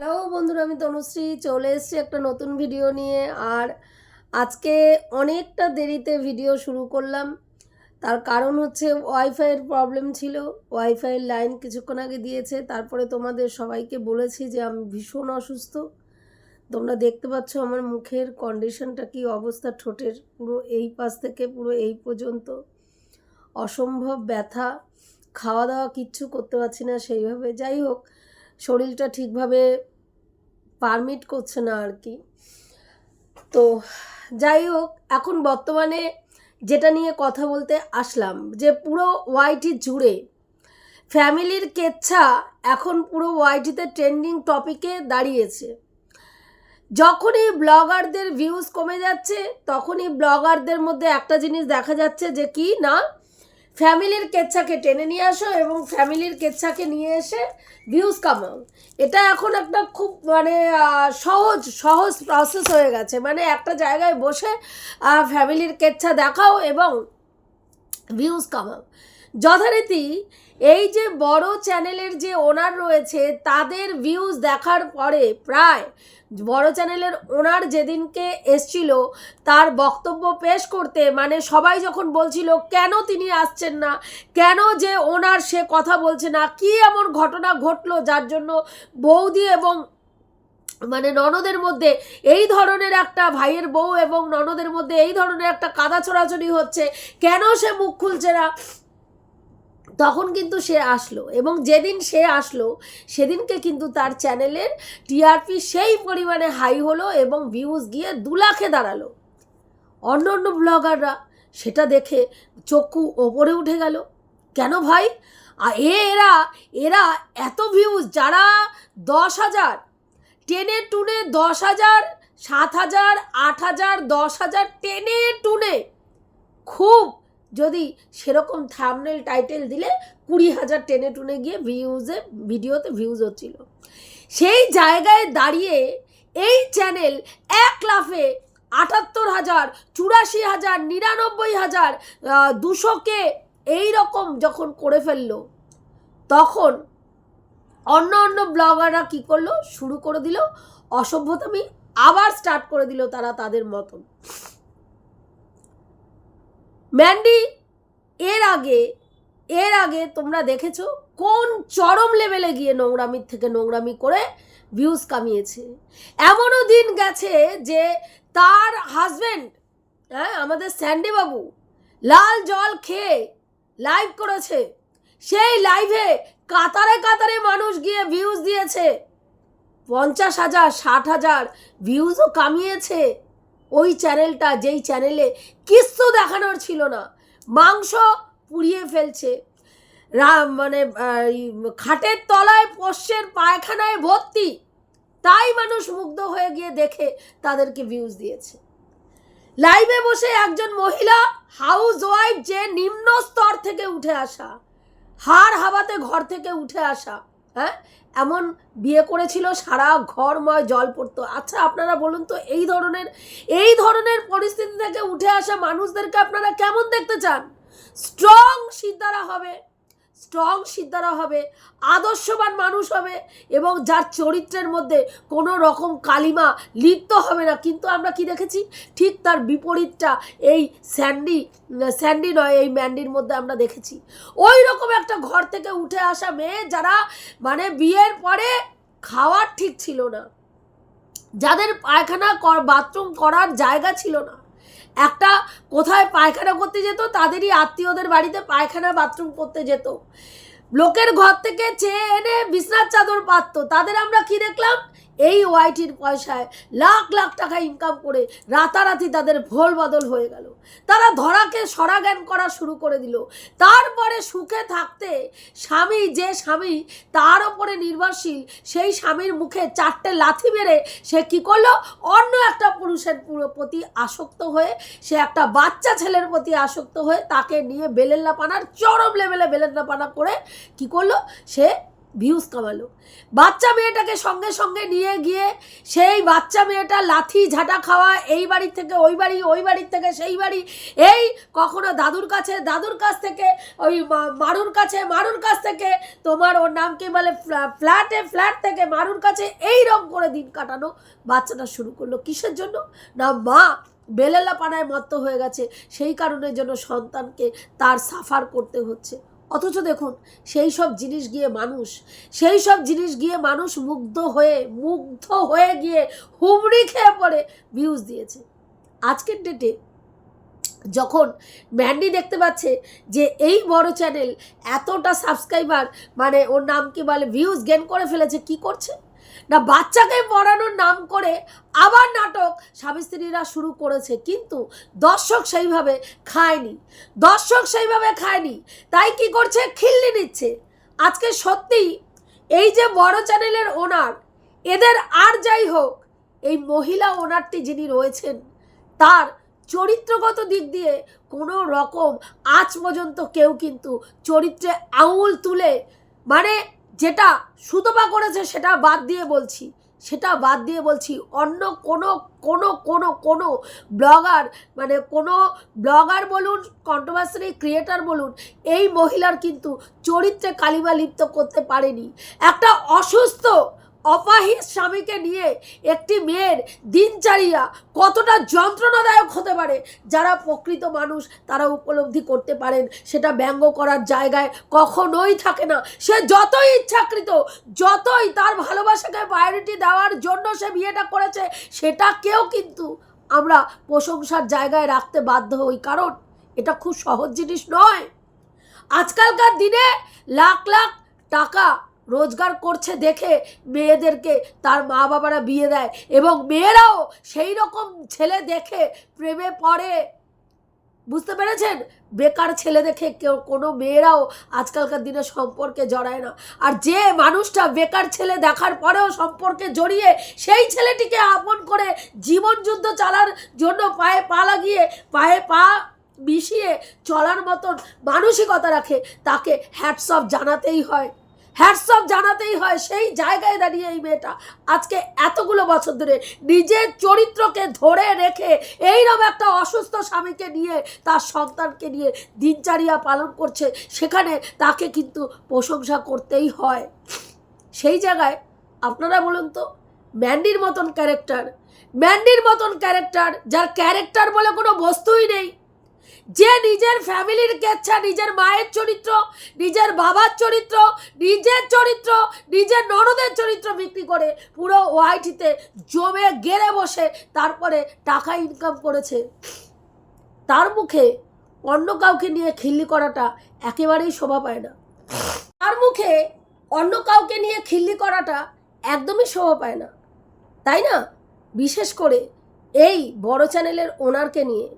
Hello বন্ধুরা, আমি তনুশ্রী। চলে এসেছি একটা নতুন ভিডিও নিয়ে। আর আজকে অনেকটা দেরিতে ভিডিও শুরু করলাম। তার কারণ হচ্ছে ওয়াইফাইয়ের প্রবলেম ছিল। ওয়াইফাইয়ের লাইন কিছুক্ষণ আগে দিয়েছে। তারপরে তোমাদের সবাইকে বলেছি যে আমি ভীষণ অসুস্থ। তোমরা দেখতে পাচ্ছ আমার মুখের কন্ডিশনটা কি অবস্থা। ঠোঁটের পুরো এই পাশ থেকে পুরো এই পর্যন্ত। অসম্ভব ব্যথা। খাওয়া দাওয়া কিচ্ছু করতে পারছি না সেইভাবে। যাই হোক, শরীরটা ঠিকভাবে পারমিট করছে না আর কি। তো যাই হোক, এখন বর্তমানে যেটা নিয়ে কথা বলতে আসলাম, যে পুরো ওয়াইটি জুড়ে ফ্যামিলির কেচ্ছা এখন পুরো ওয়াইটিতে ট্রেন্ডিং টপিকে দাঁড়িয়েছে। যখনই ব্লগারদের ভিউজ কমে যাচ্ছে, তখনই ব্লগারদের মধ্যে একটা জিনিস দেখা যাচ্ছে যে কি না ফ্যামিলির কেচ্ছাকে টেনে নিয়ে আসো এবং ফ্যামিলির কেচ্ছাকে নিয়ে এসে ভিউজ কামাও। এটা এখন একটা খুব মানে সহজ সহজ প্রসেস হয়ে গেছে। মানে একটা জায়গায় বসে ফ্যামিলির কেচ্ছা দেখাও এবং ভিউজ কামাও। যথারীতি এই যে বড় চ্যানেলের যে ওনার রয়েছে, তাদের ভিউজ দেখার পরে প্রায় বড় চ্যানেলের ওনার যেদিনকে এসছিল, তার বক্তব্য পেশ করতে মানে সবাই যখন বলছিল, কেন তিনি আসছেন না? কেন যে ওনার সে কথা বলছে না? কি এমন ঘটনা ঘটলো যার জন্য বৌদি এবং মানে ননদের মধ্যে এই ধরনের একটা ভাইয়ের বউ এবং ননদের মধ্যে এই ধরনের একটা কাদা ছোড়াছড়ি হচ্ছে? কেন সে মুখ খুলছে না? তখন কিন্তু সে আসলো এবং যেদিন সে আসলো, সেদিনকে কিন্তু তার চ্যানেলের টিআরপি সেই পরিমাণে হাই হলো এবং ভিউজ গিয়ে দু লাখে দাঁড়াল। অন্য অন্য ব্লগাররা সেটা দেখে চক্ষু ওপরে উঠে গেল। কেন ভাই? আর এ, এরা এরা এত ভিউজ যারা দশ হাজার, টেনে টুনে দশ হাজার, সাত হাজার, আট হাজার, দশ হাজার, টেনে টুনে, খুব যদি সেরকম থামনেল টাইটেল দিলে কুড়ি হাজার টেনে টুনে গিয়ে ভিউজে ভিডিওতে ভিউজ হচ্ছিল। সেই জায়গায় দাঁড়িয়ে এই চ্যানেল এক লাফে আটাত্তর হাজার, চুরাশি হাজার, নিরানব্বই হাজার দুশোকে এই রকম যখন করে ফেলল, তখন অন্য অন্য ব্লগাররা কী করল? শুরু করে দিল অসভ্যতামি আবার স্টার্ট করে দিল তারা তাদের মতন। ম্যান্ডি এর আগে এর আগে তোমরা দেখেছ কোন চরম লেভেলে গিয়ে নোংরামির থেকে নোংরামি করে ভিউজ কামিয়েছে? এমনও দিন গেছে যে তার হাজব্যান্ড হ্যাঁ আমাদের স্যান্ডি বাবু লাল জল খেয়ে লাইভ করেছে। সেই লাইভে কাতারে কাতারে মানুষ গিয়ে ভিউজ দিয়েছে। পঞ্চাশ হাজার, ষাট হাজার ভিউজও কামিয়েছে। ওই চ্যানেলটা, যেই চ্যানেলে কিচ্ছু দেখানোর ছিল না। মাংস পুড়িয়ে ফেলছে। মানে খাটের তলায়, পোষ্যের পায়খানায় ভর্তি। তাই মানুষ মুগ্ধ হয়ে গিয়ে দেখে তাদেরকে ভিউজ দিয়েছে। লাইভে বসে একজন মহিলা হাউস ওয়াইফ যে নিম্ন স্তর থেকে উঠে আসা, হাড় হাবাতে ঘর থেকে উঠে আসা হ্যাঁ? এমন বিয়ে করেছিল, সারা ঘরময় জল পড়তো। আচ্ছা আপনারা বলুন তো, এই ধরনের এই ধরনের পরিস্থিতি থেকে উঠে আসা মানুষদেরকে আপনারা কেমন দেখতে চান? স্ট্রং সিদ্ধারা হবে। স্ট্রং সিদ্ধারা হবে, আদর্শবান মানুষ হবে এবং যার চরিত্রের মধ্যে কোনো রকম কালিমা লিপ্ত হবে না। কিন্তু আমরা কি দেখেছি? ঠিক তার বিপরীতটা এই স্যান্ডি স্যান্ডি নয়, এই ম্যান্ডির মধ্যে আমরা দেখেছি। ওই রকম একটা ঘর থেকে উঠে আসা মেয়ে যারা মানে বিয়ের পরে খাওয়ার ঠিক ছিল না। যাদের পায়খানা বাথরুম করার জায়গা ছিল না। একটা কোথায় পায়খানা করতে যেত, তাদেরই আত্মীয়দের বাড়িতে পায়খানা বাথরুম করতে যেত। লোকের ঘর থেকে চেয়ে এনে বিছনার চাদর পাততো। তাদের আমরা কি দেখলাম? এই ওয়াইটির পয়সায় লাখ লাখ টাকা ইনকাম করে রাতারাতি তাদের ভোল বদল হয়ে গেল। তারা ধরাকে সরাজ্ঞান করা শুরু করে দিল। তারপরে সুখে থাকতে স্বামী যে স্বামী তার ওপরে নির্ভরশীল, সেই স্বামীর মুখে চারটে লাথি মেরে সে কি করল? অন্য একটা পুরুষের পুরো- প্রতি আসক্ত হয়ে, সে একটা বাচ্চা ছেলের প্রতি আসক্ত হয়ে তাকে নিয়ে বেলেল্লা পানার চরম লেভেলে বেলেল্লা পানা করে কি করল? সে ভিউজ কামালো। বাচ্চা মেয়েটাকে সঙ্গে সঙ্গে নিয়ে গিয়ে সেই বাচ্চা মেয়েটা লাথি ঝাঁটা খাওয়া, এই বাড়ির থেকে ওই বাড়ি, ওই বাড়ির থেকে সেই বাড়ি, এই কখনো দাদুর কাছে, দাদুর কাছ থেকে, ওই মারুর কাছে, মারুর কাছ থেকে, তোমার ওর নাম কি বলে ফ্ল্যা- ফ্ল্যাটে, ফ্ল্যাট থেকে মারুর কাছে এই রকম করে দিন কাটানো বাচ্চাটা শুরু করল। কিসের জন্য? না, মা বেলেলা পানায় মত্ত হয়ে গেছে। সেই কারণের জন্য সন্তানকে তার সাফার করতে হচ্ছে। অথচ দেখুন, সেই সব জিনিস গিয়ে মানুষ, সেই সব জিনিস গিয়ে মানুষ মুগ্ধ হয়ে মুগ্ধ হয়ে গিয়ে হুমড়ি খেয়ে পড়ে ভিউজ দিয়েছে। আজকের ডেটে যখন ম্যান্ডি দেখতে পাচ্ছে যে এই বড় চ্যানেল এতটা সাবস্ক্রাইবার মানে ওর নাম কি বলে ভিউজ গেন করে ফেলেছে, কি করছে? না, বাচ্চাকে পড়ানোর নাম করে আবার নাটক স্বামী স্ত্রীরা শুরু করেছে, কিন্তু দর্শক সেইভাবে খায়নি। দর্শক সেইভাবে খায়নি। তাই কি করছে? খিল্লি নিচ্ছে। আজকে সত্যি এই যে বড় চ্যানেলের ওনার, এদের আর যাই হোক, এই মহিলা ওনারটি যিনি রয়েছেন, তার চরিত্রগত দিক দিয়ে কোনো রকম আজ পর্যন্ত কেউ কিন্তু চরিত্রে আঙুল তুলে মানে যেটা সুতপা করেছে সেটা বাদ দিয়ে বলছি, সেটা বাদ দিয়ে বলছি, অন্য কোনো কোনো কোনো কোনো ব্লগার মানে কোনো ব্লগার বলুন কন্ট্রোভার্সারি ক্রিয়েটার বলুন, এই মহিলার কিন্তু চরিত্রে কালিমা লিপ্ত করতে পারেনি। একটা অসুস্থ অপাহিত স্বামীকে নিয়ে একটি মেয়ের দিনচারিয়া কতটা যন্ত্রণাদায়ক হতে পারে? যারা প্রকৃত মানুষ, তারা উপলব্ধি করতে পারেন সেটা ব্যঙ্গ করার জায়গায় কখনোই থাকে না। সে যতই ইচ্ছাকৃত, যতই তার ভালোবাসাকে প্রায়োরিটি দেওয়ার জন্য সে বিয়েটা করেছে সেটাকেও কিন্তু আমরা প্রশংসার জায়গায় রাখতে বাধ্য হই। কারণ এটা খুব সহজ জিনিস নয়। আজকালকার দিনে লাখ লাখ টাকা রোজগার করছে দেখে মেয়েদেরকে তার মা বাবারা বিয়ে দেয় এবং মেয়েরাও সেই রকম ছেলে দেখে প্রেমে পড়ে। বুঝতে পেরেছেন? বেকার ছেলে দেখে কেউ, কোনো মেয়েরাও আজকালকার দিনে সম্পর্কে জড়ায় না। আর যে মানুষটা বেকার ছেলে দেখার পরেও সম্পর্কে জড়িয়ে সেই ছেলেটিকে আপন করে জীবন যুদ্ধ চালার জন্য পায়ে পা লাগিয়ে, পায়ে পা মিশিয়ে চলার মতন মানসিকতা রাখে, তাকে হ্যাটসঅপ জানাতেই হয়। হ্যাটসঅপ জানাতেই হয় সেই জায়গায় দাঁড়িয়ে এই মেয়েটা আজকে এতগুলো বছর ধরে নিজের চরিত্রকে ধরে রেখে এইরকম একটা অসুস্থ স্বামীকে নিয়ে তার সন্তানকে নিয়ে দিনচারিয়া পালন করছে, সেখানে তাকে কিন্তু প্রশংসা করতেই হয়। সেই জায়গায় আপনারা বলুন তো, ম্যান্ডির মতন ক্যারেক্টার, ম্যান্ডির মতন ক্যারেক্টার, যার ক্যারেক্টার বলে কোনো বস্তুই নেই। যে নিজের ফ্যামিলির কেচ্ছা, নিজের মায়ের চরিত্র, নিজের বাবার চরিত্র, নিজের চরিত্র, নিজের ননদের চরিত্র বিক্রি করে পুরো ওয়াইটিতে জমে গেড়ে বসে তারপরে টাকা ইনকাম করেছে। তার মুখে অন্য কাউকে নিয়ে খিল্লি করাটা একেবারেই শোভা পায় না। তার মুখে অন্য কাউকে নিয়ে খিল্লি করাটা একদমই শোভা পায় না। তাই না? বিশেষ করে এই বড় চ্যানেলের ওনারকে নিয়ে,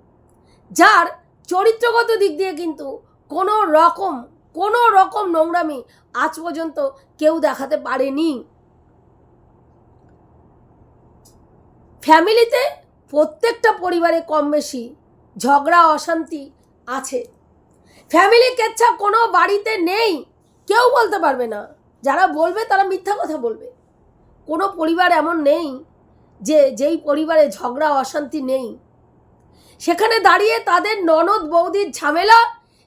যার চরিত্রগত দিক দিয়ে কিন্তু কোনো রকম কোনো রকম নোংরামি আজ পর্যন্ত কেউ দেখাতে পারেনি। ফ্যামিলিতে প্রত্যেকটা পরিবারে কম বেশি ঝগড়া, অশান্তি আছে। ফ্যামিলি কেচ্ছা কোনো বাড়িতে নেই, কেউ বলতে পারবে না। যারা বলবে তারা মিথ্যা কথা বলবে। কোনো পরিবার এমন নেই যে, যেই পরিবারে ঝগড়া, অশান্তি নেই। সেখানে দাঁড়িয়ে তাদের ননদ বৌদির ঝামেলা,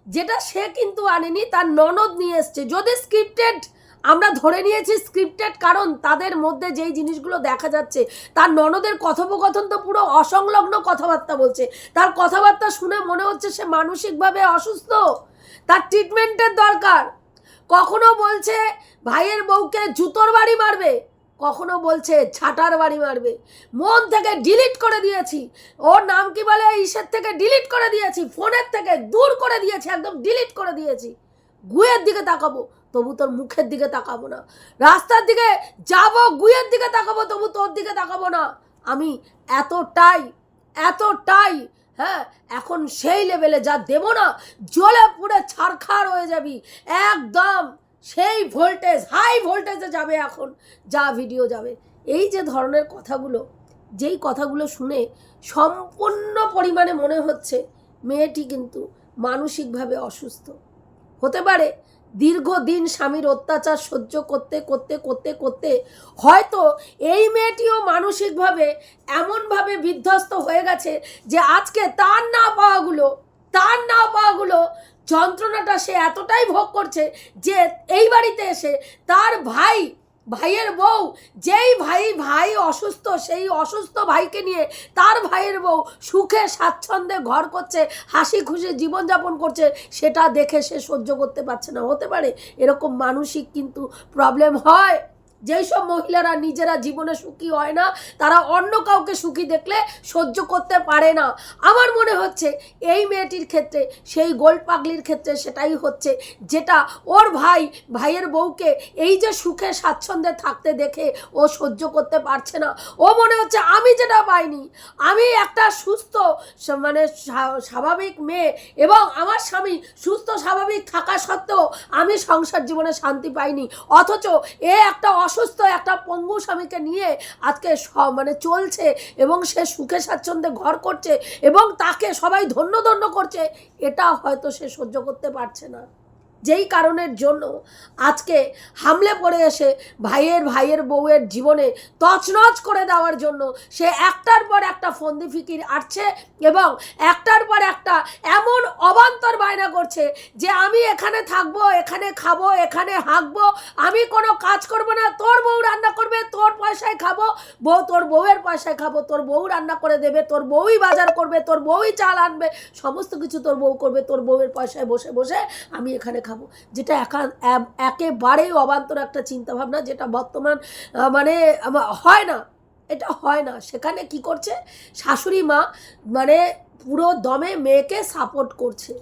যেটা সে কিন্তু আনেনি, তার ননদ নিয়ে এসছে। যদি স্ক্রিপ্টেড আমরা ধরে নিয়েছি স্ক্রিপ্টেড কারণ তাদের মধ্যে যেই জিনিসগুলো দেখা যাচ্ছে, তার ননদের কথোপকথন তো পুরো অসংলগ্ন কথাবার্তা বলছে। তার কথাবার্তা শুনে মনে হচ্ছে সে মানসিকভাবে অসুস্থ। তার ট্রিটমেন্টের দরকার। কখনো বলছে, ভাইয়ের বউকে জুতোর বাড়ি মারবে। কখনো বলছে, ছাটার বাড়ি মারবে। মন থেকে ডিলিট করে দিয়েছি। ওর নাম কি বলে? ইসের থেকে ডিলিট করে দিয়েছি। ফোনের থেকে দূর করে দিয়েছি, একদম ডিলিট করে দিয়েছি। গুয়ের দিকে তাকাবো, তবু তোর মুখের দিকে তাকাবো না। রাস্তার দিকে যাব, গুয়ের দিকে তাকাবো, তবু তোর দিকে তাকাবো না। আমি এতটাই এতটাই হ্যাঁ এখন সেই লেভেলে যা দেবো না জলে পুড়ে ছারখার হয়ে যাবি। একদম সেই ভোল্টেজ হাই ভোল্টেজে যাবে এখন, যা ভিডিও যাবে। এই যে ধরনের কথাগুলো, যেই কথাগুলো শুনে সম্পূর্ণ পরিমাণে মনে হচ্ছে মেয়েটি কিন্তু মানসিকভাবে অসুস্থ। হতে পারে দীর্ঘদিন স্বামীর অত্যাচার সহ্য করতে করতে করতে করতে হয়তো এই মেয়েটিও মানসিকভাবে এমনভাবে বিধ্বস্ত হয়ে গেছে যে আজকে তার না পাওয়াগুলো, তার না পাওয়াগুলো যন্ত্রণাটা সে এতটাই ভোগ করছে যে এই বাড়িতে এসে তার ভাই, ভাইয়ের বউ, যেই ভাই ভাই অসুস্থ, সেই অসুস্থ ভাইকে নিয়ে তার ভাইয়ের বউ সুখে, স্বাচ্ছন্দ্যে ঘর করছে, হাসি খুশি জীবনযাপন করছে, সেটা দেখে সে সহ্য করতে পারছে না। হতে পারে এরকম মানসিক কিন্তু প্রবলেম হয়। যেই সব মহিলারা নিজেরা জীবনে সুখী হয় না, তারা অন্য কাউকে সুখী দেখলে সহ্য করতে পারে না। আমার মনে হচ্ছে এই মেয়েটির ক্ষেত্রে, সেই গোল পাগলির ক্ষেত্রে সেটাই হচ্ছে, যেটা ওর ভাই, ভাইয়ের বউকে এই যে সুখে স্বাচ্ছন্দ্যে থাকতে দেখে ও সহ্য করতে পারছে না। ও মনে হচ্ছে আমি যেটা পাইনি, আমি একটা সুস্থ মানে স্বাভাবিক মেয়ে এবং আমার স্বামী সুস্থ, স্বাভাবিক থাকা সত্ত্বেও আমি সংসার জীবনে শান্তি পাইনি। অথচ এ একটা অসুস্থ একটা পঙ্গু স্বামীকে নিয়ে আজকে মানে চলছে এবং সে সুখে স্বাচ্ছন্দ্যে ঘর করছে এবং তাকে সবাই ধন্য ধন্য করছে, এটা হয়তো সে সহ্য করতে পারছে না। যেই কারণের জন্য আজকে হামলে পড়ে এসে ভাইয়ের ভাইয়ের বউয়ের জীবনে তছনছ করে দেওয়ার জন্য সে একটার পর একটা ফন্দি ফিকির আটছে এবং একটার পর একটা এমন অবান্তর বায়না করছে যে আমি এখানে থাকব, এখানে খাব, এখানে হাঁকবো, আমি কোনো কাজ করব না, তোর বউ রান্না করবে, তোর পয়সায় খাব, বউ তোর বউয়ের পয়সায় খাব, তোর বউ রান্না করে দেবে, তোর বউই বাজার করবে, তোর বউই চাল আনবে, সমস্ত কিছু তোর বউ করবে, তোর বউয়ের পয়সায় বসে বসে আমি এখানে খাব। যেটা একা একেবারে একেবারেই অবান্তর একটা চিন্তাভাবনা, যেটা বর্তমান মানে হয় না। এটা হয় না। সেখানে কি করছে? শাশুড়ি মা মানে পুরো দমে মেয়েকে সাপোর্ট করছে।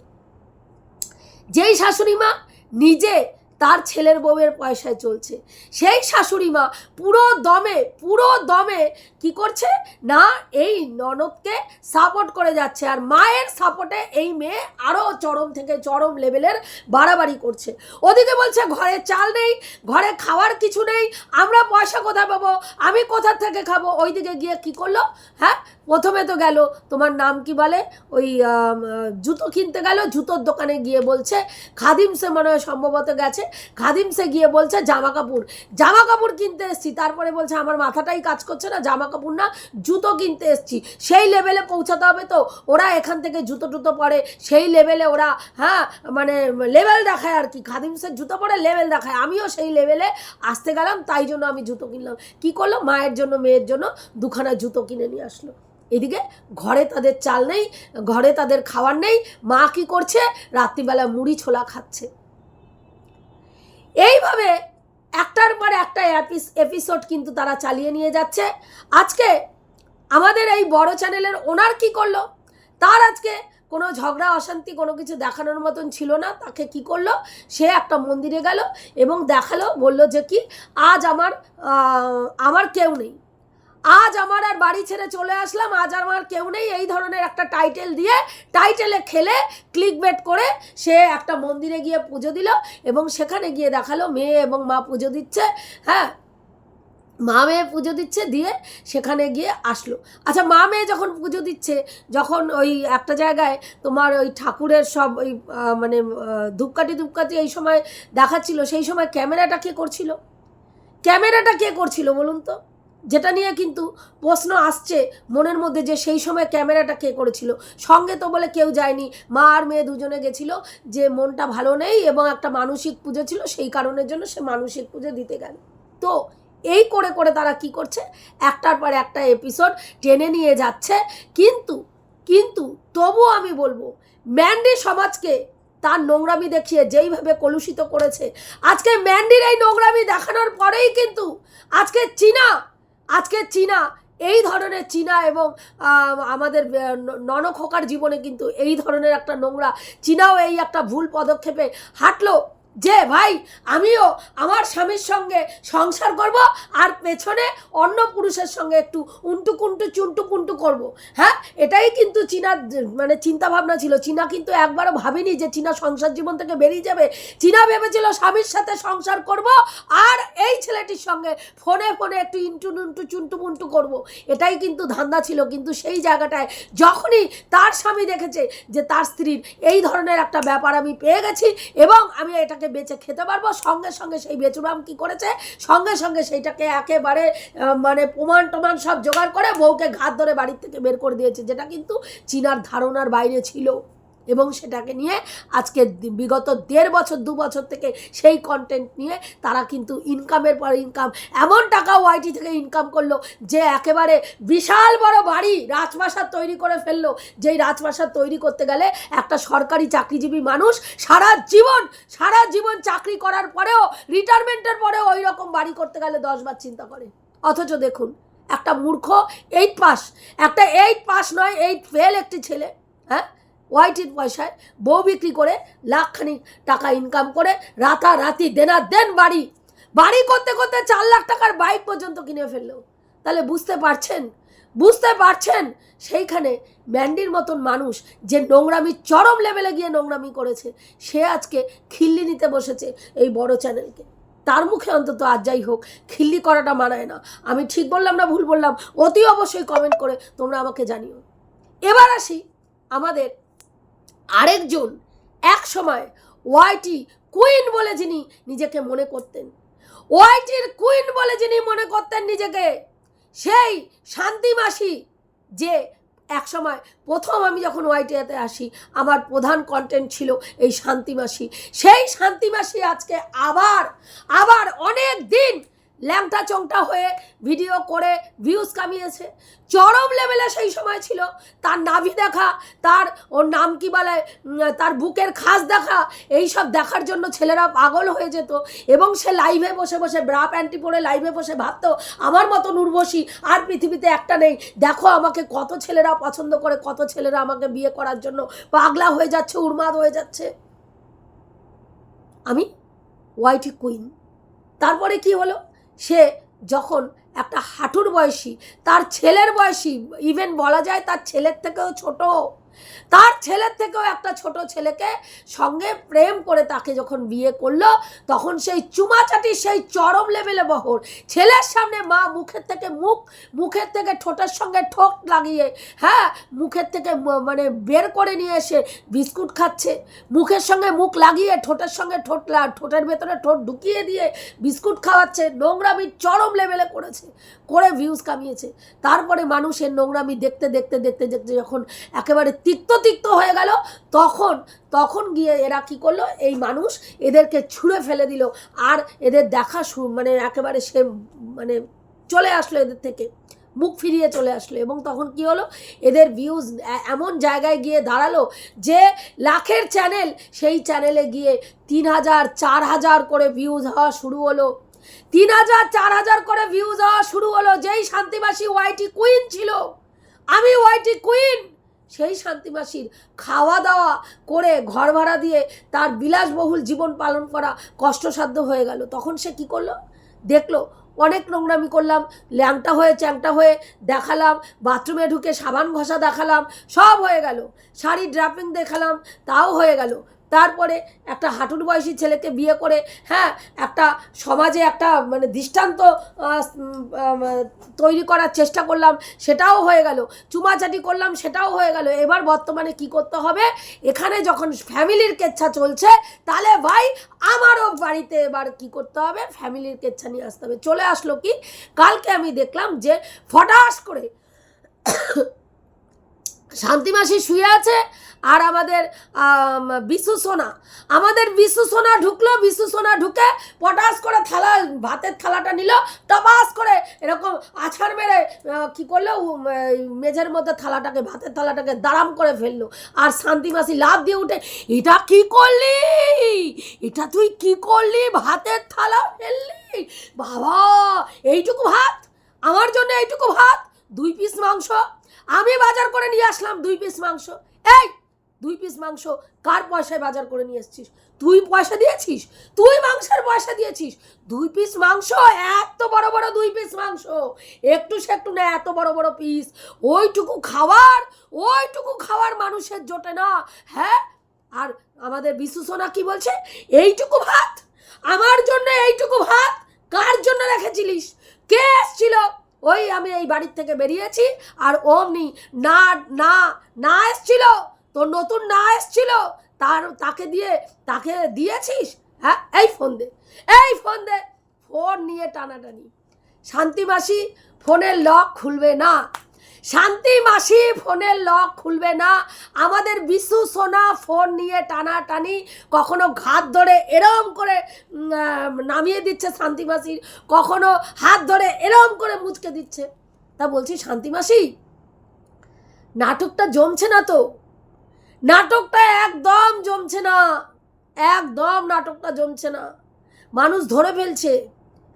যেই শাশুড়ি মা নিজে তার ছেলের বউয়ের পয়সায় চলছে। সেই শাশুড়ি মা পুরো দমে পুরো দমে কি করছে? না, এই ননদকে সাপোর্ট করে যাচ্ছে আর মায়ের সাপোর্টে এই মেয়ে আরও চরম থেকে চরম লেভেলের বাড়াবাড়ি করছে। ওদিকে বলছে, ঘরে চাল নেই, ঘরে খাওয়ার কিছু নেই, আমরা পয়সা কোথায় পাবো? আমি কোথা থেকে খাব? ওইদিকে গিয়ে কি করল? হ্যাঁ প্রথমে তো গেল, তোমার নাম কি বলে? ওই জুতো কিনতে গেল, জুতোর দোকানে গিয়ে বলছে খাদিমসে মনে হয় সম্ভবত গেছে খাদিমসে গিয়ে বলছে, জামা কাপড়। জামা কাপড় কিনতে এসছি, তারপরে বলছে, আমার মাথাটাই কাজ করছে না, জামা কাপড় না, জুতো কিনতে এসছি। সেই লেভেলে পৌঁছাতে হবে তো, ওরা এখান থেকে জুতো টুতো পরে, সেই লেভেলে ওরা হ্যাঁ মানে লেভেল দেখায় আর কি খাদিমসের জুতো পরে লেভেল দেখায়। আমিও সেই লেভেলে আসতে গেলাম, তাই জন্য আমি জুতো কিনলাম। কি করল? মায়ের জন্য, মেয়ের জন্য দুখানা জুতো কিনে নিয়ে আসলো। এদিকে ঘরে তাদের চাল নেই, ঘরে তাদের খাবার নেই, মা কি করছে? রাত্রিবেলা মুড়ি ছোলা খাচ্ছে। এইভাবে একটার পর একটা এপিসোড কিন্তু তারা চালিয়ে নিয়ে যাচ্ছে। আজকে আমাদের এই বড় চ্যানেলের ওনার কি করল? তার আজকে কোনো ঝগড়া, অশান্তি কোনো কিছু দেখানোর মতন ছিল না, তাকে কি করল? সে একটা মন্দিরে গেল এবং দেখাল, বলল যে কি, আজ আমার আমার কেউ নেই। আজ আমার আর বাড়ি ছেড়ে চলে আসলাম। আজ আমার কেউ নেই। এই ধরনের একটা টাইটেল দিয়ে টাইটেলে খেলে ক্লিক বেট করে সে একটা মন্দিরে গিয়ে পুজো দিল এবং সেখানে গিয়ে দেখাল মেয়ে এবং মা পুজো দিচ্ছে। হ্যাঁ মা মেয়ে পুজো দিচ্ছে দিয়ে সেখানে গিয়ে আসলো। আচ্ছা মা মেয়ে যখন পুজো দিচ্ছে, যখন ওই একটা জায়গায় তোমার ওই ঠাকুরের সব ওই মানে ধূপকাঠি ধূপকাঠি এই সময় দেখাচ্ছিল, সেই সময় ক্যামেরাটা কে করছিল? ক্যামেরাটা কে করছিল বলুন তো? যেটা নিয়ে কিন্তু প্রশ্ন আসছে মনের মধ্যে যে সেই সময় ক্যামেরাটা কে করেছিল। সঙ্গে তো বলে কেউ যায়নি। মা আর মেয়ে দুজনে গেছিল যে মনটা ভালো নেই এবং একটা মানসিক পুজো ছিল, সেই কারণের জন্য সে মানসিক পুজো দিতে গেল। তো এই করে করে তারা কি করছে? একটার পর একটা এপিসোড টেনে নিয়ে যাচ্ছে। কিন্তু কিন্তু তবুও আমি বলব, ম্যান্ডি সমাজকে তার নোংরামি দেখিয়ে যেইভাবে কলুষিত করেছে, আজকে ম্যান্ডির এই নোংরামি দেখানোর পরেই কিন্তু আজকে চীনা আজকে চীনা, এই ধরনের চীনা এবং আমাদের ননখোকার জীবনে কিন্তু এই ধরনের একটা নোংরা, চীনাও এই একটা ভুল পদক্ষেপে হাঁটলো। যে ভাই, আমিও আমার স্বামীর সঙ্গে সংসার করব আর পেছনে অন্য পুরুষের সঙ্গে একটু উন্টু কুন্টু চুন্টু কুন্টু করব। হ্যাঁ এটাই কিন্তু চীনার মানে চিন্তা ভাবনা ছিল। চীনা কিন্তু একবারও ভাবিনি যে চীনা সংসার জীবন থেকে বেরিয়ে যাবে। চীনা ভেবেছিল স্বামীর সাথে সংসার করব আর এই ছেলেটির সঙ্গে ফোনে ফোনে একটু ইন্টু নুন্টু চুন্টু মুন্টু করব। এটাই কিন্তু ধান্দা ছিল। কিন্তু সেই জায়গাটায় যখনই তার স্বামী দেখেছে যে তার স্ত্রীর এই ধরনের একটা ব্যাপার আমি পেয়ে গেছি এবং আমি এটাকে বাড়িটাকে বেচে খেতে পারব। সঙ্গে সঙ্গে সেই বেচুরাম কি করেছে? সঙ্গে সঙ্গে সেইটাকে একেবারে মানে প্রমাণ টমান সব জোগাড় করে বউকে ঘাত ধরে বাড়ির থেকে বের করে দিয়েছে, যেটা কিন্তু চীনার ধারণার বাইরে ছিল। এবং সেটাকে নিয়ে আজকে বিগত দেড় বছর, দু বছর থেকে সেই কন্টেন্ট নিয়ে তারা কিন্তু ইনকামের পর ইনকাম এমন টাকা ওয়াইটি থেকে ইনকাম করল যে একেবারে বিশাল বড় বাড়ি রাজপ্রাসাদ তৈরি করে ফেলল। যেই রাজপ্রাসাদ তৈরি করতে গেলে একটা সরকারি চাকরিজীবী মানুষ সারা জীবন সারা জীবন চাকরি করার পরেও রিটায়ারমেন্টের পরেও ওই রকম বাড়ি করতে গেলে দশবার চিন্তা করে। অথচ দেখুন, একটা মূর্খ এইট পাস একটা এইট পাস নয় এইট ফেল একটি ছেলে হ্যাঁ? ওয়াইটির পয়সায় বউ বিক্রি করে লাখখানিক টাকা ইনকাম করে রাতারাতি দেনা দেন বাড়ি। বাড়ি করতে করতে চার লাখ টাকার বাইক পর্যন্ত কিনে ফেলল। তাহলে বুঝতে পারছেন? বুঝতে পারছেন? সেইখানে ম্যান্ডির মতন মানুষ যে নোংরামি, চরম লেভেলে গিয়ে নোংরামি করেছে, সে আজকে খিল্লি নিতে বসেছে এই বড় চ্যানেলকে তার মুখে অন্তত আজ যাই হোক, খিল্লি করাটা মানায় না। আমি ঠিক বললাম না ভুল বললাম? অতি অবশ্যই কমেন্ট করে তোমরা আমাকে জানিও। এবার আসি আমাদের আরেকজন এক সময় ওয়াইটি কুইন বলে যিনি নিজেকে মনে করতেন। ওয়াইটির কুইন বলে যিনি মনে করতেন নিজেকে, সেই শান্তি মাসি যে এক সময় প্রথম আমি যখন ওয়াইটিতে আসি, আমার প্রধান কন্টেন্ট ছিল এই শান্তি মাসি। সেই শান্তি মাসি আজকে আবার আবার অনেক দিন ল্যাংটা চংটা হয়ে ভিডিও করে ভিউজ কামিয়েছে। চরম লেভেলে সেই সময় ছিল। তার নাভি দেখা, তার ওর নাম কি বলে তার বুকের খাস দেখা, এই সব দেখার জন্য ছেলেরা পাগল হয়ে যেত। এবং সে লাইভে বসে বসে ব্রা প্যান্টি পরে লাইভে বসে ভাবতো, আমার মতো উর্বশী আর পৃথিবীতে একটা নেই। দেখো আমাকে কত ছেলেরা পছন্দ করে, কত ছেলেরা আমাকে বিয়ে করার জন্য পাগলা হয়ে যাচ্ছে উন্মাদ হয়ে যাচ্ছে। আমি ওয়াইটি কুইন তারপরে কি হলো? সে যখন একটা হাঁটুর বয়সী, তার ছেলের বয়সী ইভেন বলা যায় তার ছেলের থেকেও ছোট। তার ছেলের থেকেও একটা ছোট ছেলেকে সঙ্গে প্রেম করে তাকে যখন বিয়ে করল, তখন সেই চুমাচাটি সেই চরম লেভেলে বহর। ছেলের সামনে মা মুখের থেকে মুখ, মুখের থেকে ঠোঁটের সঙ্গে ঠোঁট লাগিয়ে হ্যাঁ মুখের থেকে মানে বের করে নিয়ে এসে বিস্কুট খাচ্ছে। মুখের সঙ্গে মুখ লাগিয়ে ঠোঁটের সঙ্গে ঠোঁট ঠোঁটের ভেতরে ঠোঁট ঢুকিয়ে দিয়ে বিস্কুট খাওয়াচ্ছে, নোংরামি চরম লেভেলে করেছে, করে ভিউজ কামিয়েছে। তারপরে মানুষের নোংরামি দেখতে দেখতে দেখতে দেখতে যখন একেবারে তিক্ত তিক্ত হয়ে গেল। তখন তখন গিয়ে এরা কি করল? এই মানুষ এদেরকে ছুঁড়ে ফেলে দিল। আর এদের দেখা মানে একেবারে সে মানে চলে আসলো এদের থেকে। মুখ ফিরিয়ে চলে আসলো। এবং তখন কি হলো? এদের ভিউজ এমন জায়গায় গিয়ে দাঁড়াল যে লাখের চ্যানেল সেই চ্যানেলে গিয়ে তিন হাজার, চার হাজার করে ভিউজ হওয়া শুরু হলো। তিন হাজার, চার হাজার করে ভিউজ হওয়া শুরু হলো। যেই শান্তিবাসী ওয়াইটি কুইন ছিল। আমি ওয়াইটি কুইন সেই শান্তিবাসীর খাওয়া দাওয়া করে ঘর ভাড়া দিয়ে তার বিলাসবহুল জীবন পালন করা কষ্টসাধ্য হয়ে গেল। তখন সে কি করল? দেখল, অনেক নোংরামি করলাম, ল্যাংটা হয়ে চ্যাংটা হয়ে দেখালাম, বাথরুমে ঢুকে সাবান ঘষা দেখালাম, সব হয়ে গেল। শাড়ি ড্রাপিং দেখালাম, তাও হয়ে গেল। তারপরে একটা হাঁটুর বয়সী ছেলেকে বিয়ে করে হ্যাঁ একটা সমাজে একটা মানে দৃষ্টান্ত তৈরি করার চেষ্টা করলাম, সেটাও হয়ে গেল। চুমাচাটি করলাম, সেটাও হয়ে গেল। এবার বর্তমানে কি করতে হবে? এখানে যখন ফ্যামিলির কেচ্ছা চলছে, তাহলে ভাই আমারও বাড়িতে এবার কি করতে হবে? ফ্যামিলির কেচ্ছা নিয়ে আসতে হবে। চলে আসলো কি? কালকে আমি দেখলাম যে ফটাস করে শান্তিমাসি শুয়ে আছে আর আমাদের আম, বিশু সোনা। আমাদের বিশু সোনা ঢুকলো বিশু সোনা ঢুকে পটাস করে থালা ভাতের থালাটা নিল টপাস করে এরকম আছাড় মেরে কী করল মেঝের মধ্যে থালাটাকে ভাতের থালাটাকে দাঁড়াম করে ফেলল। আর শান্তিমাসি লাভ দিয়ে উঠে এটা কি করলি? এটা তুই কি করলি? ভাতের থালা ফেললি? বাবা এইটুকু ভাত? আমার জন্য এইটুকু ভাত? দুই পিস মাংস? আমি বাজার করে নিয়ে আসলাম দুই পিস মাংস। এই, দুই পিস মাংস কার পয়সায় বাজার করে নিয়ে এসছিস? তুই পয়সা দিয়েছিস? তুই মাংসের পয়সা দিয়েছিস? দুই পিস মাংস, এত বড় বড় দুই পিস মাংস। একটু সে একটু না, এত বড় বড় পিস ওইটুকু খাওয়ার ওইটুকু খাওয়ার মানুষের জোটে না। হ্যাঁ? আর আমাদের বিশু সোনা কি বলছে? এইটুকু ভাত? আমার জন্য এইটুকু ভাত? কার জন্য রেখেছিলিস? কে এসছিল? ওই আমি এই বাড়ির থেকে বেরিয়েছি আর অমনি না না না এসছিল, তোর নতুন না এসছিল, তার, তাকে দিয়ে, তাকে দিয়েছিস? হ্যাঁ এই ফোন দে, এই ফোন দে, ফোন নিয়ে টানাটানি। শান্তিবাসী ফোনের লক খুলবে না। শান্তি মাসি ফোনের লক খুলবে না। আমাদের বিশু, সোনা ফোন নিয়ে টানাটানি, কখনো ঘাত ধরে এরম করে নামিয়ে দিচ্ছে শান্তি মাসির কখনো হাত ধরে এরম করে মুচকে দিচ্ছে। তা বলছি, শান্তি মাসি, নাটকটা জমছে না তো? নাটকটা একদম জমছে না। একদম নাটকটা জমছে না। মানুষ ধরে ফেলছে।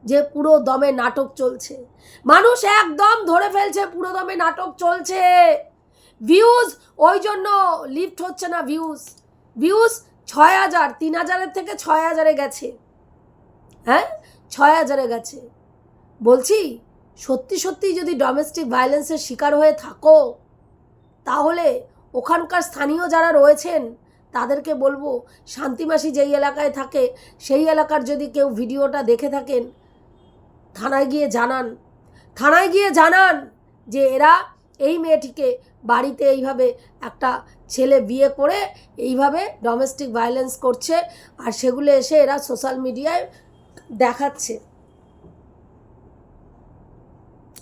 যে পুরো দমে নাটক চলছে। মানুষ একদম ধরে ফেলছে পুরো দমে নাটক চলছে। ভিউজ ওই জন্য লিফট হচ্ছে না ভিউজ ভিউজ ছয় হাজার, তিন হাজারের থেকে ছয় হাজারে গেছে। হ্যাঁ? ছয় হাজারে গেছে। বলছি, সত্যি সত্যি যদি ডোমেস্টিক ভায়োলেন্সের শিকার হয়ে থাকো, তাহলে ওখানকার স্থানীয় যারা রয়েছেন, তাদেরকে বলব, শান্তিমাসি যেই এলাকায় থাকে, সেই এলাকার যদি কেউ ভিডিওটা দেখে থাকেন থানায় গিয়ে জানান। থানায় গিয়ে জানান যে এরা এই মেয়েটিকে বাড়িতে এইভাবে একটা ছেলে বিয়ে করে এইভাবে ডোমেস্টিক ভায়োলেন্স করছে আর সেগুলো এসে এরা সোশ্যাল মিডিয়ায় দেখাচ্ছে।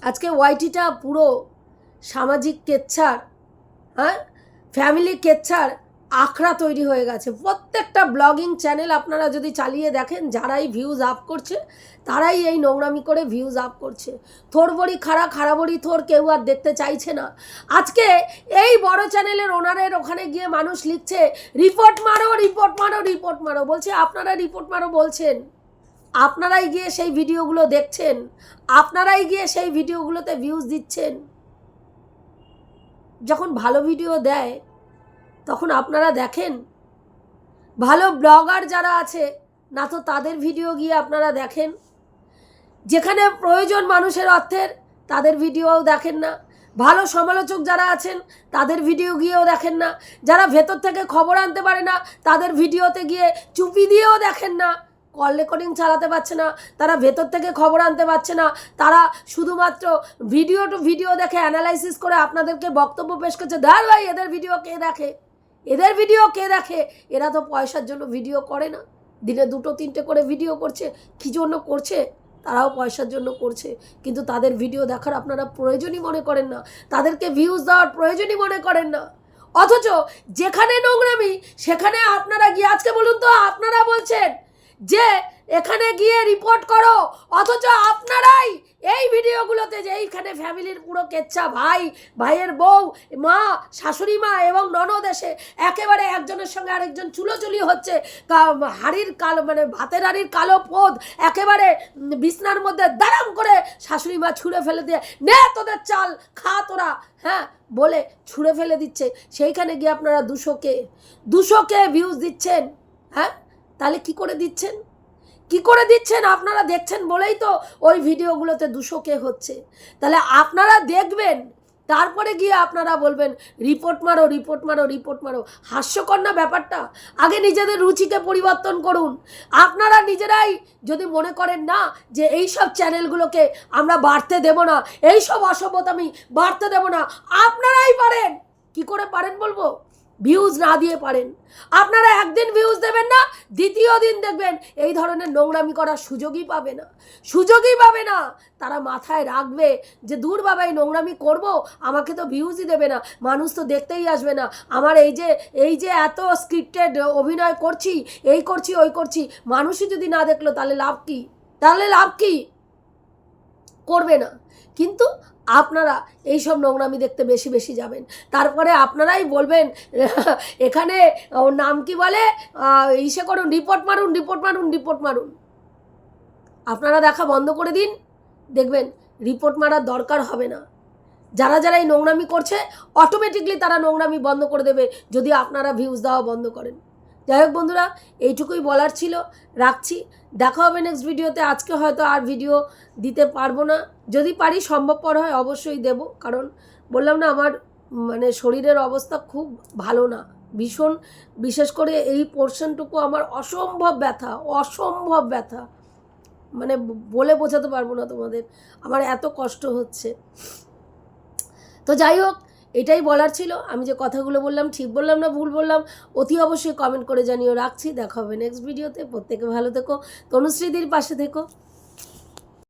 আজকে ওয়াইটিটা পুরো সামাজিক কেচ্ছার হ্যাঁ? ফ্যামিলি কেচ্ছার আখড়া তৈরি হয়ে গেছে। প্রত্যেকটা ব্লগিং চ্যানেল আপনারা যদি চালিয়ে দেখেন, যারাই ভিউজ আপ করছে, তারাই এই নোংরামি করে ভিউজ আপ করছে। থোর বড়ি খাড়া খাড়া বড়ি থোর কেউ আর দেখতে চাইছে না। আজকে এই বড় চ্যানেলের ওনারের ওখানে গিয়ে মানুষ লিখছে রিপোর্ট মারো রিপোর্ট মারো রিপোর্ট মারো। বলছে, আপনারা রিপোর্ট মারো বলছেন। আপনারাই গিয়ে সেই ভিডিওগুলো দেখছেন। আপনারাই গিয়ে সেই ভিডিওগুলোতে ভিউজ দিচ্ছেন। যখন ভালো ভিডিও দেয় তখন আপনারা দেখেন। ভালো ব্লগার যারা আছে, না তো তাদের ভিডিও গিয়ে আপনারা দেখেন। যেখানে প্রয়োজন মানুষের অর্থের, তাদের ভিডিওও দেখেন না। ভালো সমালোচক যারা আছেন, তাদের ভিডিও গিয়েও দেখেন না। যারা ভেতর থেকে খবর আনতে পারে না, তাদের ভিডিওতে গিয়ে চুপি দিয়েও দেখেন না। কল রেকর্ডিং চালাতে পারছে না, তারা ভেতর থেকে খবর আনতে পারছে না। তারা শুধুমাত্র ভিডিও টু ভিডিও দেখে অ্যানালাইসিস করে আপনাদেরকে বক্তব্য পেশ করছে। ধর ভাই, এদের ভিডিও কে দেখে? এদের ভিডিও কে দেখে? এরা তো পয়সার জন্য ভিডিও করে না। দিনে দুটো, তিনটে করে ভিডিও করছে। কী জন্য করছে? তারাও পয়সার জন্য করছে। কিন্তু তাদের ভিডিও দেখার আপনারা প্রয়োজনই মনে করেন না। তাদেরকে ভিউজ দেওয়ার প্রয়োজনই মনে করেন না। অথচ যেখানে নোংরামি, সেখানে আপনারা গিয়ে, আজকে বলুন তো, আপনারা বলছেন যে এখানে গিয়ে রিপোর্ট করো। অথচ আপনারাই এই ভিডিওগুলোতে যে এইখানে ফ্যামিলির পুরো কেচ্ছা ভাই, ভাইয়ের বউ, মা, শাশুড়ি মা এবং ননদ এসে একেবারে একজনের সঙ্গে আরেকজন চুলোচুলি হচ্ছে হাড়ির কালো মানে ভাতের হাড়ির কালো পোদ একেবারে বিছনার মধ্যে দারাম করে শাশুড়ি মা ছুঁড়ে ফেলে দিয়ে, নে তোদের চাল, খা তোরা। হ্যাঁ বলে ছুঁড়ে ফেলে দিচ্ছে। সেইখানে গিয়ে আপনারা দুশোকে দুশোকে ভিউজ দিচ্ছেন। হ্যাঁ তাহলে কি করে দিচ্ছেন? কি করে দিচ্ছেন? আপনারা দেখছেন বলেই তো ওই ভিডিওগুলোতে দুশো কে হচ্ছে। তাহলে আপনারা দেখবেন, তারপরে গিয়ে আপনারা বলবেন, রিপোর্ট মারো রিপোর্ট মারো রিপোর্ট মারো। হাস্যকর না ব্যাপারটা? আগে নিজেদের রুচিকে পরিবর্তন করুন। আপনারা নিজেরাই যদি মনে করেন না যে এই সব চ্যানেলগুলোকে আমরা বাড়তে দেব না, এই সব অসভ্যতামি বাড়তে দেব না, আপনারাই পারেন। কি করে পারেন বলব? ভিউজ না দিয়ে পারেন। আপনারা একদিন ভিউজ দেবেন না, দ্বিতীয় দিন দেখবেন এই ধরনের নোংরামি করার সুযোগই পাবে না। সুযোগই পাবে না। তারা মাথায় রাখবে যে, দূর বাবা, এই নোংরামি করব, আমাকে তো ভিউজই দেবে না, মানুষ তো দেখতেই আসবে না। আমার এই যে এই যে এত স্ক্রিপ্টেড অভিনয় করছি, এই করছি, ওই করছি, মানুষই যদি না দেখল, তাহলে লাভ কী? তাহলে লাভ কী? করবে না। কিন্তু আপনারা এই সব নোংরামি দেখতে বেশি বেশি যাবেন। তারপরে আপনারাই বলবেন, এখানে ওর নাম কি বলে? ইসে করুন, রিপোর্ট মারুন রিপোর্ট মারুন রিপোর্ট মারুন। আপনারা দেখা বন্ধ করে দিন, দেখবেন রিপোর্ট মারার দরকার হবে না। যারা যারা এই নোংরামি করছে অটোমেটিকলি তারা নোংরামি বন্ধ করে দেবে, যদি আপনারা ভিউজ দেওয়া বন্ধ করেন। যাই হোক বন্ধুরা, এইটুকুই বলার ছিল। রাখছি। দেখা হবে নেক্সট ভিডিওতে আজকে হয়তো আর ভিডিও দিতে পারব না। যদি পারি, সম্ভবপর হয়, অবশ্যই দেব। কারণ বললাম না, আমার মানে শরীরের অবস্থা খুব ভালো না। ভীষণ, বিশেষ করে এই পোর্শনটুকু আমার অসম্ভব ব্যথা অসম্ভব ব্যথা। মানে বলে বোঝাতে পারব না তোমাদের। আমার এত কষ্ট হচ্ছে। তো যাই হোক এটাই বলার ছিল। আমি যে কথাগুলো বললাম, ঠিক বললাম না ভুল বললাম, অতি অবশ্যই কমেন্ট করে জানিও। রাখছি, দেখা হবে নেক্সট ভিডিওতে প্রত্যেকে ভালো থেকো। তনুশ্রীদির পাশে থেকো।